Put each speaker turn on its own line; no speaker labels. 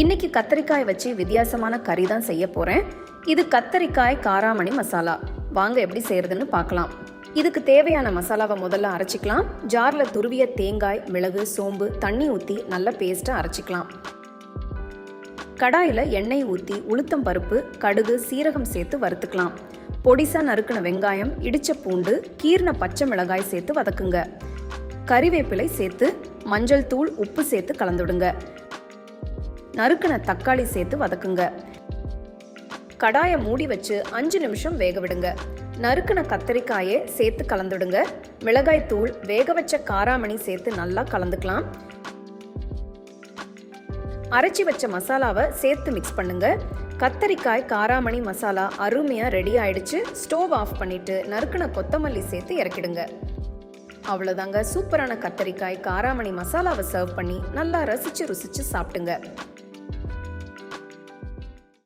இன்னைக்கு கத்தரிக்காய் வச்சு வித்தியாசமான கறி தான் செய்ய போகிறேன் இது கத்தரிக்காய் காராமணி மசாலா. வாங்க எப்படி செய்யறதுன்னு பார்க்கலாம். இதுக்கு தேவையான மசாலாவை முதல்ல அரைச்சிக்கலாம். ஜாரில் துருவிய தேங்காய் மிளகு சோம்பு தண்ணி ஊற்றி நல்ல பேஸ்ட்டை அரைச்சிக்கலாம். கடாயில் எண்ணெய் ஊற்றி உளுத்தம் பருப்பு கடுகு சீரகம் சேர்த்து வறுத்துக்கலாம். பொடிசா நறுக்கின வெங்காயம் இடிச்ச பூண்டு கீர்ன பச்சை மிளகாய் சேர்த்து வதக்குங்க. கறிவேப்பிலை சேர்த்து மஞ்சள் தூள் உப்பு சேர்த்து கலந்துடுங்க. நறுக்கின தக்காளி சேர்த்து வதக்குங்க. கடாயை மூடி வச்சு அஞ்சு நிமிஷம் வேக விடுங்க. நறுக்கின கத்தரிக்காயை சேர்த்து கலந்துடுங்க. மிளகாய் தூள் வேக வச்ச காராமணி சேர்த்து நல்லா கலந்துக்கலாம். அரைச்சி வச்ச மசாலாவை சேர்த்து மிக்ஸ் பண்ணுங்க. கத்தரிக்காய் காராமணி மசாலா அருமையாக ரெடி ஆயிடுச்சு. ஸ்டோவ் ஆஃப் பண்ணிட்டு நறுக்கின கொத்தமல்லி சேர்த்து இறக்கிடுங்க. அவ்வளோதாங்க சூப்பரான கத்தரிக்காய் காராமணி மசாலாவை சர்வ் பண்ணி நல்லா ரசிச்சு ருசிச்சு சாப்பிட்டுங்க